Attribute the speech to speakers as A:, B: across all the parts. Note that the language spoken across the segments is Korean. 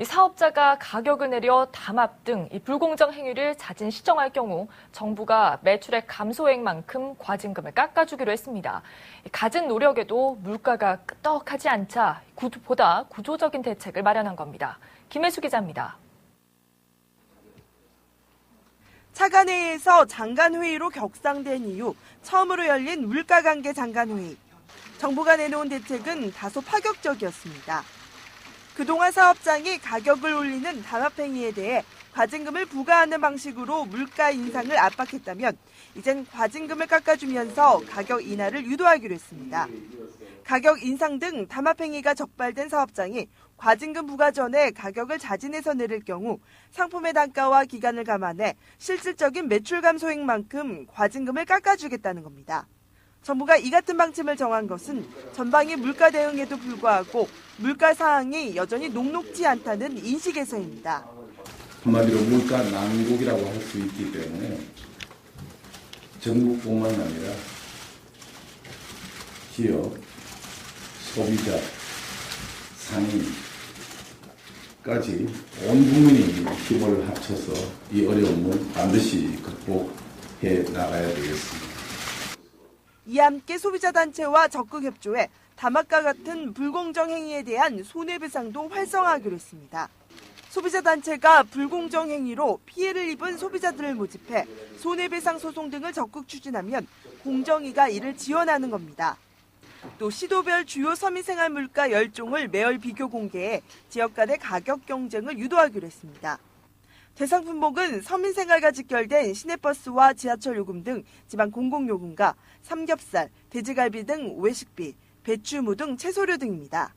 A: 이 사업자가 가격을 내려 담합 등이 불공정 행위를 잦은 시정할 경우 정부가 매출액 감소액만큼 과징금을 깎아주기로 했습니다. 이 갖은 노력에도 물가가 끄떡하지 않자 구- 보다 구조적인 대책을 마련한 겁니다. 김혜수 기자입니다.
B: 차관회의에서 장관회의로 격상된 이후 처음으로 열린 물가관계 장관회의. 정부가 내놓은 대책은 다소 파격적이었습니다. 그동안 사업장이 가격을 올리는 담합행위에 대해 과징금을 부과하는 방식으로 물가 인상을 압박했다면 이젠 과징금을 깎아주면서 가격 인하를 유도하기로 했습니다. 가격 인상 등 담합행위가 적발된 사업장이 과징금 부과 전에 가격을 자진해서 내릴 경우 상품의 단가와 기간을 감안해 실질적인 매출 감소액만큼 과징금을 깎아주겠다는 겁니다. 정부가 이 같은 방침을 정한 것은 전방의 물가 대응에도 불구하고 물가 상황이 여전히 녹록지 않다는 인식에서입니다.
C: 한마디로 물가 난국이라고 할 수 있기 때문에 전국뿐만 아니라 기업, 소비자, 상인까지 온 국민이 힘을 합쳐서 이 어려움을 반드시 극복해 나가야 되겠습니다.
B: 이와 함께 소비자 단체와 적극 협조해 담합과 같은 불공정 행위에 대한 손해배상도 활성화하기로 했습니다. 소비자 단체가 불공정 행위로 피해를 입은 소비자들을 모집해 손해배상 소송 등을 적극 추진하면 공정위가 이를 지원하는 겁니다. 또 시도별 주요 서민생활 물가 열종을 매월 비교 공개해 지역 간의 가격 경쟁을 유도하기로 했습니다. 대상 품목은 서민생활과 직결된 시내버스와 지하철 요금 등 지방 공공요금과 삼겹살, 돼지갈비 등 외식비, 배추무 등 채소류 등입니다.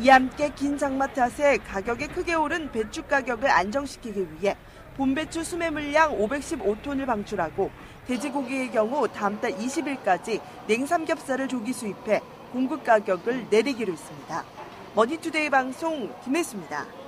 B: 이와 함께 긴 장마 탓에 가격이 크게 오른 배추 가격을 안정시키기 위해 봄배추 수매 물량 515톤을 방출하고 돼지고기의 경우 다음 달 20일까지 냉삼겹살을 조기 수입해 공급 가격을 내리기로 했습니다. 머니투데이 방송 김혜수입니다.